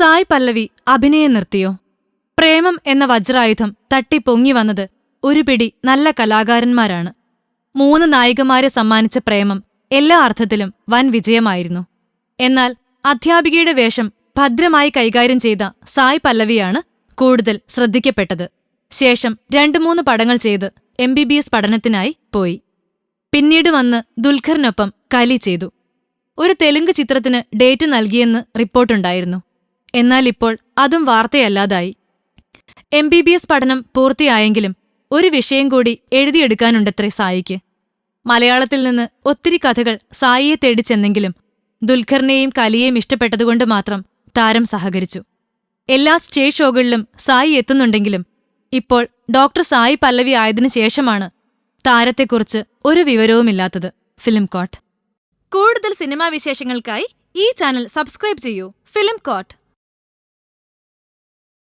സായ് പല്ലവി അഭിനയം നിർത്തിയോ? പ്രേമം എന്ന വജ്രായുധം തട്ടി പൊങ്ങി വന്നത് ഒരു പിടി നല്ല കലാകാരന്മാരാണ്. മൂന്ന് നായികമാരെ സമ്മാനിച്ച പ്രേമം എല്ലാ അർത്ഥത്തിലും വൻ വിജയമായിരുന്നു. എന്നാൽ അധ്യാപികയുടെ വേഷം ഭദ്രമായി കൈകാര്യം ചെയ്ത സായ് പല്ലവിയാണ് കൂടുതൽ ശ്രദ്ധിക്കപ്പെട്ടത്. ശേഷം രണ്ടു മൂന്ന് പടങ്ങൾ ചെയ്ത് എം ബി ബി എസ് പഠനത്തിനായി പോയി. പിന്നീട് വന്ന് ദുൽഖറിനൊപ്പം കലി ചെയ്തു. ഒരു തെലുങ്ക് ചിത്രത്തിന് ഡേറ്റ് നൽകിയെന്ന് റിപ്പോർട്ടുണ്ടായിരുന്നു. എന്നാൽ ഇപ്പോൾ അതും വാർത്തയല്ലാതായി. എം ബി ബി എസ് പഠനം പൂർത്തിയായെങ്കിലും ഒരു വിഷയം കൂടി എഴുതിയെടുക്കാനുണ്ടത്രേ സായിക്ക്. മലയാളത്തിൽ നിന്ന് ഒത്തിരി കഥകൾ സായിയെ തേടിച്ചെന്നെങ്കിലും ദുൽഖറിനെയും കലിയെയും ഇഷ്ടപ്പെട്ടതുകൊണ്ട് മാത്രം താരം സഹകരിച്ചു. എല്ലാ സ്റ്റേജ് ഷോകളിലും സായി എത്തുന്നുണ്ടെങ്കിലും ഇപ്പോൾ ഡോക്ടർ സായി പല്ലവി ആയതിനു ശേഷമാണ് താരത്തെക്കുറിച്ച് ഒരു വിവരവുമില്ലാത്തത്. Film court. കൂടുതൽ സിനിമാ വിശേഷങ്ങൾക്കായി ഈ ചാനൽ സബ്സ്ക്രൈബ് ചെയ്യൂ. Film court.